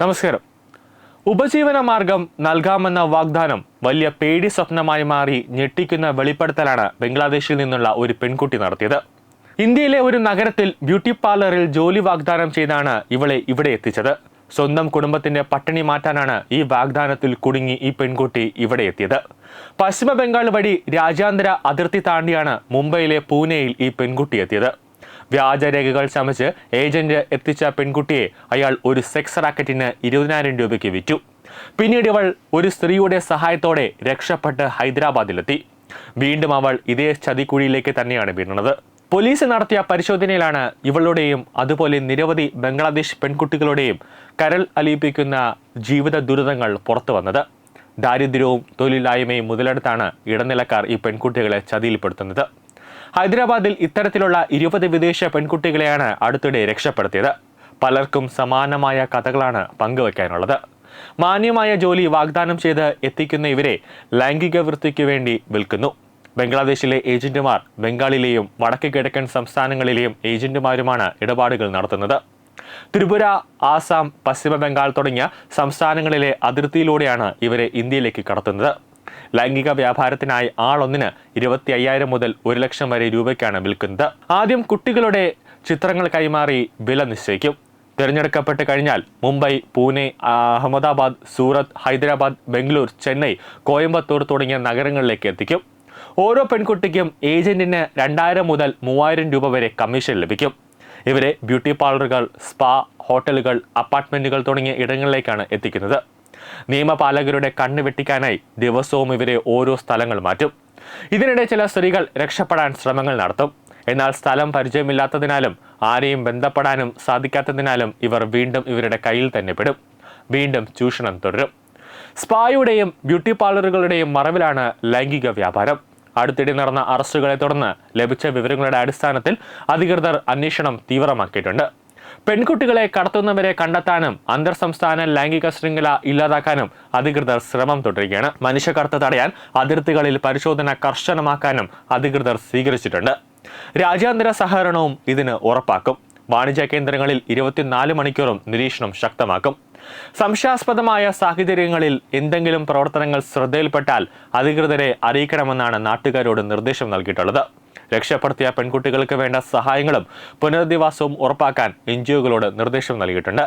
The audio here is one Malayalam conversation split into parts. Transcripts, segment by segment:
നമസ്കാരം. ഉപജീവന മാർഗം നൽകാമെന്ന വാഗ്ദാനം വലിയ പേടി സ്വപ്നമായി മാറി ഞെട്ടിക്കുന്ന വെളിപ്പെടുത്തലാണ് ബംഗ്ലാദേശിൽ നിന്നുള്ള ഒരു പെൺകുട്ടി നടത്തിയത്. ഇന്ത്യയിലെ ഒരു നഗരത്തിൽ ബ്യൂട്ടി പാർലറിൽ ജോലി വാഗ്ദാനം ചെയ്താണ് ഇവളെ ഇവിടെ എത്തിച്ചത്. സ്വന്തം കുടുംബത്തിന്റെ പട്ടിണി മാറ്റാനാണ് ഈ വാഗ്ദാനത്തിൽ കുടുങ്ങി ഈ പെൺകുട്ടി ഇവിടെ എത്തിയത്. പശ്ചിമ ബംഗാൾ വഴി രാജ്യാന്തര അതിർത്തി താണ്ടിയാണ് മുംബൈയിലെ പൂനെയിൽ ഈ പെൺകുട്ടി എത്തിയത്. വ്യാജരേഖകൾ ചമച്ച് ഏജന്റ് എത്തിച്ച പെൺകുട്ടിയെ അയാൾ ഒരു സെക്സ് റാക്കറ്റിന് ഇരുപതിനായിരം രൂപയ്ക്ക് വിറ്റു. പിന്നീട് ഇവൾ ഒരു സ്ത്രീയുടെ സഹായത്തോടെ രക്ഷപ്പെട്ട് ഹൈദരാബാദിലെത്തി. വീണ്ടും അവൾ ഇതേ ചതിക്കുഴിയിലേക്ക് തന്നെയാണ് വീണത്. പോലീസ് നടത്തിയ പരിശോധനയിലാണ് ഇവളുടെയും അതുപോലെ നിരവധി ബംഗ്ലാദേശ് പെൺകുട്ടികളുടെയും കരൾ അലിയിപ്പിക്കുന്ന ജീവിത ദുരിതങ്ങൾ പുറത്തു വന്നത്. ദാരിദ്ര്യവും തൊഴിലില്ലായ്മയും മുതലെടുത്താണ് ഇടനിലക്കാർ ഈ പെൺകുട്ടികളെ ചതിയിൽപ്പെടുത്തുന്നത്. ഹൈദരാബാദിൽ ഇത്തരത്തിലുള്ള ഇരുപത് വിദേശ പെൺകുട്ടികളെയാണ് അടുത്തിടെ രക്ഷപ്പെടുത്തിയത്. പലർക്കും സമാനമായ കഥകളാണ് പങ്കുവയ്ക്കാനുള്ളത് മാന്യമായ ജോലി വാഗ്ദാനം ചെയ്ത് എത്തിക്കുന്ന ഇവരെ ലൈംഗിക വൃത്തിക്ക് വേണ്ടി വിൽക്കുന്നു. ബംഗ്ലാദേശിലെ ഏജന്റുമാർ ബംഗാളിലെയും വടക്ക് കിഴക്കൻ സംസ്ഥാനങ്ങളിലെയും ഏജന്റുമാരുമാണ് ഇടപാടുകൾ നടത്തുന്നത്. ത്രിപുര ആസാം പശ്ചിമ ബംഗാൾ തുടങ്ങിയ സംസ്ഥാനങ്ങളിലെ അതിർത്തിയിലൂടെയാണ് ഇവരെ ഇന്ത്യയിലേക്ക് കടത്തുന്നത്. ലൈംഗിക വ്യാപാരത്തിനായി ആളൊന്നിന് ഇരുപത്തി അയ്യായിരം മുതൽ ഒരു ലക്ഷം വരെ രൂപയ്ക്കാണ് വിൽക്കുന്നത്. ആദ്യം കുട്ടികളുടെ ചിത്രങ്ങൾ കൈമാറി വില നിശ്ചയിക്കും. തിരഞ്ഞെടുക്കപ്പെട്ട് കഴിഞ്ഞാൽ മുംബൈ പൂനെ അഹമ്മദാബാദ് സൂറത്ത് ഹൈദരാബാദ് ബംഗളൂർ ചെന്നൈ കോയമ്പത്തൂർ തുടങ്ങിയ നഗരങ്ങളിലേക്ക് എത്തിക്കും. ഓരോ പെൺകുട്ടിക്കും ഏജന്റിന് രണ്ടായിരം മുതൽ മൂവായിരം രൂപ വരെ കമ്മീഷൻ ലഭിക്കും. ഇവരെ ബ്യൂട്ടി പാർലറുകൾ സ്പാ ഹോട്ടലുകൾ അപ്പാർട്ട്മെന്റുകൾ തുടങ്ങിയ ഇടങ്ങളിലേക്കാണ് എത്തിക്കുന്നത്. നിയമപാലകരുടെ കണ്ണ് വെട്ടിക്കാനായി ദിവസവും ഇവരെ ഓരോ സ്ഥലങ്ങൾ മാറ്റും. ഇതിനിടെ ചില സ്ത്രീകൾ രക്ഷപ്പെടാൻ ശ്രമങ്ങൾ നടത്തും. എന്നാൽ സ്ഥലം പരിചയമില്ലാത്തതിനാലും ആരെയും ബന്ധപ്പെടാനും സാധിക്കാത്തതിനാലും ഇവർ വീണ്ടും ഇവരുടെ കയ്യിൽ തന്നെ പെടും. വീണ്ടും ചൂഷണം തുടരും. സ്പായുടെയും ബ്യൂട്ടി പാർലറുകളുടെയും മറവിലാണ് ലൈംഗിക വ്യാപാരം. അടുത്തിടെ നടന്ന അറസ്റ്റുകളെ തുടർന്ന് ലഭിച്ച വിവരങ്ങളുടെ അടിസ്ഥാനത്തിൽ അധികൃതർ അന്വേഷണം തീവ്രമാക്കിയിട്ടുണ്ട്. പെൺകുട്ടികളെ കടത്തുന്നവരെ കണ്ടെത്താനും അന്തർ സംസ്ഥാന ലൈംഗിക ശൃംഖല ഇല്ലാതാക്കാനും അധികൃതർ ശ്രമം തുടരുകയാണ്. മനുഷ്യക്കടത്ത് തടയാൻ അതിർത്തികളിൽ പരിശോധന കർശനമാക്കാനും അധികൃതർ സ്വീകരിച്ചിട്ടുണ്ട്. രാജ്യാന്തര സഹകരണവും ഇതിന് ഉറപ്പാക്കും. വാണിജ്യ കേന്ദ്രങ്ങളിൽ ഇരുപത്തിനാല് മണിക്കൂറും നിരീക്ഷണം ശക്തമാക്കും. സംശയാസ്പദമായ സാഹചര്യങ്ങളിൽ എന്തെങ്കിലും പ്രവർത്തനങ്ങൾ ശ്രദ്ധയിൽപ്പെട്ടാൽ അധികൃതരെ അറിയിക്കണമെന്നാണ് നാട്ടുകാരോട് നിർദ്ദേശം നൽകിയിട്ടുള്ളത്. രക്ഷപ്പെടുത്തിയ പെൺകുട്ടികൾക്ക് വേണ്ട സഹായങ്ങളും പുനരധിവാസവും ഉറപ്പാക്കാൻ എൻ ജി ഒകളോട് നിർദ്ദേശം നൽകിയിട്ടുണ്ട്.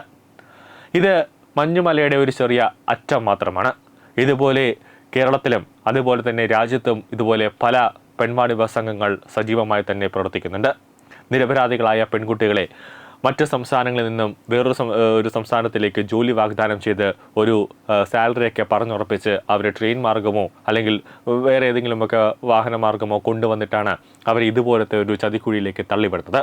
ഇത് മഞ്ഞുമലയുടെ ഒരു ചെറിയ അറ്റം മാത്രമാണ്. ഇതുപോലെ കേരളത്തിലും അതുപോലെ തന്നെ രാജ്യത്തും ഇതുപോലെ പല പെൺവാണിഭ സംഘങ്ങൾ സജീവമായി തന്നെ പ്രവർത്തിക്കുന്നുണ്ട്. നിരപരാധികളായ പെൺകുട്ടികളെ മറ്റ് സംസ്ഥാനങ്ങളിൽ നിന്നും വേറൊരു ഒരു സംസ്ഥാനത്തിലേക്ക് ജോലി വാഗ്ദാനം ചെയ്ത് ഒരു സാലറിയൊക്കെ പറഞ്ഞുറപ്പിച്ച് അവരെ ട്രെയിൻ മാർഗമോ അല്ലെങ്കിൽ വേറെ ഏതെങ്കിലുമൊക്കെ വാഹന മാർഗമോ കൊണ്ടുവന്നിട്ടാണ് അവർ ഇതുപോലത്തെ ഒരു ചതിക്കുഴിയിലേക്ക് തള്ളിപ്പെടുത്തത്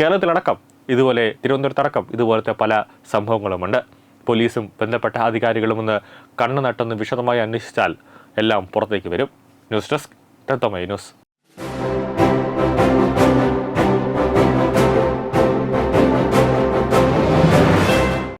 കേരളത്തിലടക്കം ഇതുപോലെ തിരുവനന്തപുരത്തടക്കം ഇതുപോലത്തെ പല സംഭവങ്ങളുമുണ്ട്. പോലീസും ബന്ധപ്പെട്ട അധികാരികളും ഒന്ന് കണ്ണു നട്ടൊന്ന് വിശദമായി അന്വേഷിച്ചാൽ എല്ലാം പുറത്തേക്ക് വരും. News desk Tatwamayi news.